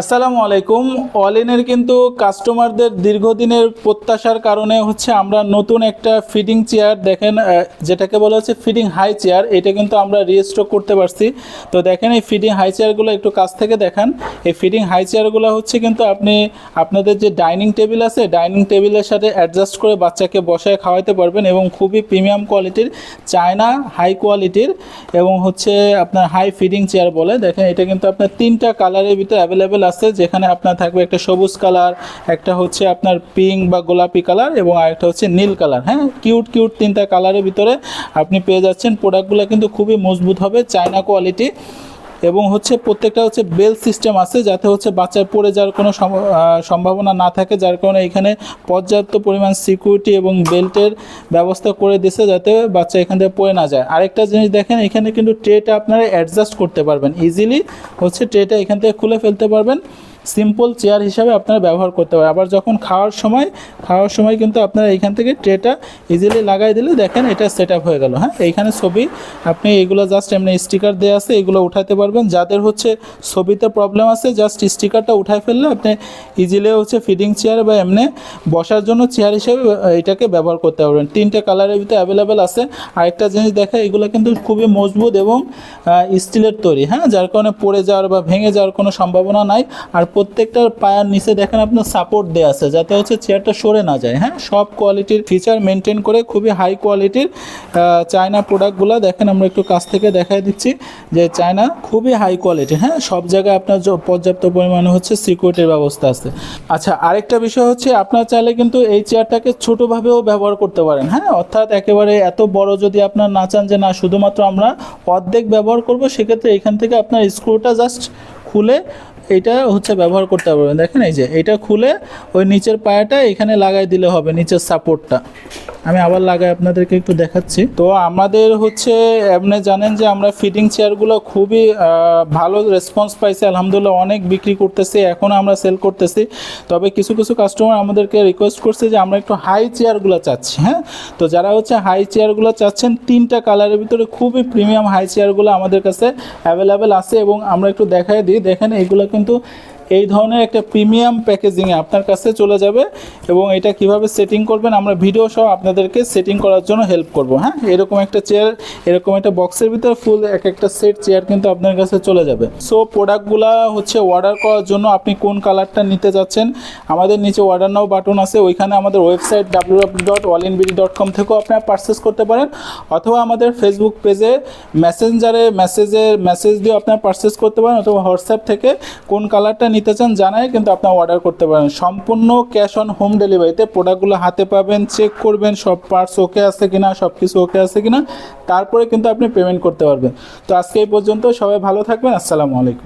আসসালামু আলাইকুম। অলিনের কিন্তু কাস্টমারদের দীর্ঘদিনের প্রত্যাশার কারণে হচ্ছে আমরা নতুন একটা ফিডিং চেয়ার দেখেন যেটাকে বলা হচ্ছে ফিডিং হাই চেয়ার এটা কিন্তু আমরা রিস্টক করতে পারছি। তো দেখেন এই ফিডিং হাই চেয়ারগুলো একটু কাছ থেকে দেখান। এই ফিডিং হাই চেয়ারগুলো হচ্ছে কিন্তু আপনি, আপনাদের যে ডাইনিং টেবিল আছে ডাইনিং টেবিলের সাথে অ্যাডজাস্ট করে বাচ্চাকে বসায় খাওয়াতে পারবেন এবং খুবই প্রিমিয়াম কোয়ালিটির চায়না হাই কোয়ালিটির এবং হচ্ছে আপনার হাই ফিডিং চেয়ার বলে। দেখেন এটা কিন্তু আপনার তিনটা কালারের ভিতরে অ্যাভেলেবেল আছে, যেখানে আপনার থাকবে একটা সবুজ কালার, একটা হচ্ছে আপনার পিঙ্ক বা গোলাপি কালার এবং আরেকটা হচ্ছে নীল কালার। হ্যাঁ কিউট কিউট তিনটা কালারের ভিতরে আপনি পেয়ে যাচ্ছেন। প্রোডাক্টগুলো কিন্তু খুবই মজবুত হবে চায়না কোয়ালিটি এবং হচ্ছে প্রত্যেকটা হচ্ছে বেল সিস্টেম আছে যাতে হচ্ছে বাচ্চার পড়ে যাওয়ার কোনো সম- সম্ভাবনা না থাকে, যার কারণে এখানে পর্যাপ্ত পরিমাণ সিকিউরিটি এবং বেল্টের ব্যবস্থা করে দিছে যাতে বাচ্চা এখান থেকে পড়ে না যায়। আরেকটা জিনিস দেখেন, এখানে কিন্তু ট্রেটা আপনারা অ্যাডজাস্ট করতে পারবেন ইজিলি হচ্ছে ট্রেটা এখান থেকে খুলে ফেলতে পারবেন। সিম্পল চেয়ার হিসাবে আপনারা ব্যবহার করতে পারেন। আবার যখন খাওয়ার সময় খাওয়ার সময় কিন্তু আপনারা এইখান থেকে ট্রেটা ইজিলি লাগাই দিলে দেখেন এটা সেট হয়ে গেল হ্যাঁ? এইখানে ছবি, আপনি এগুলো জাস্ট এমনি স্টিকার দেওয়া আছে, এগুলো উঠাতে পারবেন। যাদের হচ্ছে ছবিতে প্রবলেম আছে জাস্ট স্টিকারটা উঠায় ফেললে আপনি ইজিলি হচ্ছে ফিডিং চেয়ার বা এমনি বসার জন্য চেয়ার হিসেবে এটাকে ব্যবহার করতে পারবেন। তিনটে কালারের ভিতরে অ্যাভেলেবেল আছে। আরেকটা জিনিস দেখা, এগুলো কিন্তু খুবই মজবুত এবং স্টিলের তৈরি হ্যাঁ? যার কারণে পড়ে যাওয়ার বা ভেঙে যাওয়ার কোনো সম্ভাবনা নাই। আর প্রত্যেকটার পায়ার নিচে দেখেন আপনার সাপোর্ট দেওয়া আছে, যাতে হচ্ছে চেয়ারটা সরে না যায়। হ্যাঁ সব কোয়ালিটির ফিচার মেনটেন করে খুবই হাই কোয়ালিটির চায়না প্রোডাক্টগুলো দেখেন আমরা একটু কাছ থেকে দেখাই দিচ্ছি যে চায়না খুবই হাই কোয়ালিটি হ্যাঁ সব জায়গায় আপনার পর্যাপ্ত পরিমাণে হচ্ছে সিকিউরিটির ব্যবস্থা আছে। আচ্ছা আরেকটা বিষয় হচ্ছে আপনার চাইলে কিন্তু এই চেয়ারটাকে ছোটোভাবেও ব্যবহার করতে পারেন হ্যাঁ অর্থাৎ একেবারে এত বড় যদি আপনার না চান যে না, শুধুমাত্র আমরা অর্ধেক ব্যবহার করব, সেক্ষেত্রে এখান থেকে আপনার স্ক্রুটা জাস্ট খুলে এটা হচ্ছে ব্যবহার করতে পারবেন দেখেন এই যে এটা খুলে ওই নিচের পায়াটা এখানে লাগাই দিলে হবে, নিচের সাপোর্টটা আমি আবার লাগাই আপনাদেরকে একটু দেখাচ্ছি। তো আমাদের হচ্ছে, আপনি জানেন যে আমরা ফিটিং চেয়ারগুলো খুবই ভালো রেসপন্স পাইছি, আলহামদুলিল্লাহ অনেক বিক্রি করতেছি এখনও আমরা সেল করতেছি। তবে কিছু কিছু কাস্টমার আমাদেরকে রিকোয়েস্ট করছে যে আমরা একটু হাই চেয়ারগুলো চাচ্ছি হ্যাঁ? তো যারা হচ্ছে হাই চেয়ারগুলো চাচ্ছেন, তিনটা কালারের ভিতরে খুবই প্রিমিয়াম হাই চেয়ারগুলো আমাদের কাছে অ্যাভেলেবেল আছে এবং আমরা একটু দেখাই দিই। দেখেন এগুলো কিন্তু এই ধরনের একটা প্রিমিয়াম প্যাকেজিংয়ে আপনার কাছে চলে যাবে এবং এটা কীভাবে সেটিং করবেন, আমরা ভিডিও সহ আপনাদেরকে সেটিং করার জন্য হেল্প করব হ্যাঁ? এরকম একটা চেয়ার এরকম একটা বক্সের ভিতরে ফুল এক একটা সেট চেয়ার কিন্তু আপনার কাছে চলে যাবে। সো প্রোডাক্টগুলো হচ্ছে অর্ডার করার জন্য আপনি কোন কালারটা নিতে যাচ্ছেন, আমাদের নিচে অর্ডার নাও বাটন আছে, ওইখানে আমাদের website W W dot all in in BD dot com থেকেও আপনারা পারচেস করতে পারেন, অথবা আমাদের ফেসবুক পেজে মেসেঞ্জারে মেসেজে মেসেজ দিয়ে আপনারা পারচেস করতে পারেন, অথবা হোয়াটসঅ্যাপ থেকে কোন কালারটা নিতে চান জানাই কিন্তু আপনারা অর্ডার করতে পারেন। সম্পূর্ণ ক্যাশ অন হোম ডেলিভারিতে প্রোডাক্টগুলো হাতে পাবেন চেক করবেন, সব পার্টস ওকে আছে কিনা সব কিছু ওকে আছে কিনা, তারপরে কিন্তু আপনি পেমেন্ট করতে পারবেন। তো আজকে এই পর্যন্ত সবাই ভালো থাকবেন, আসসালামু আলাইকুম।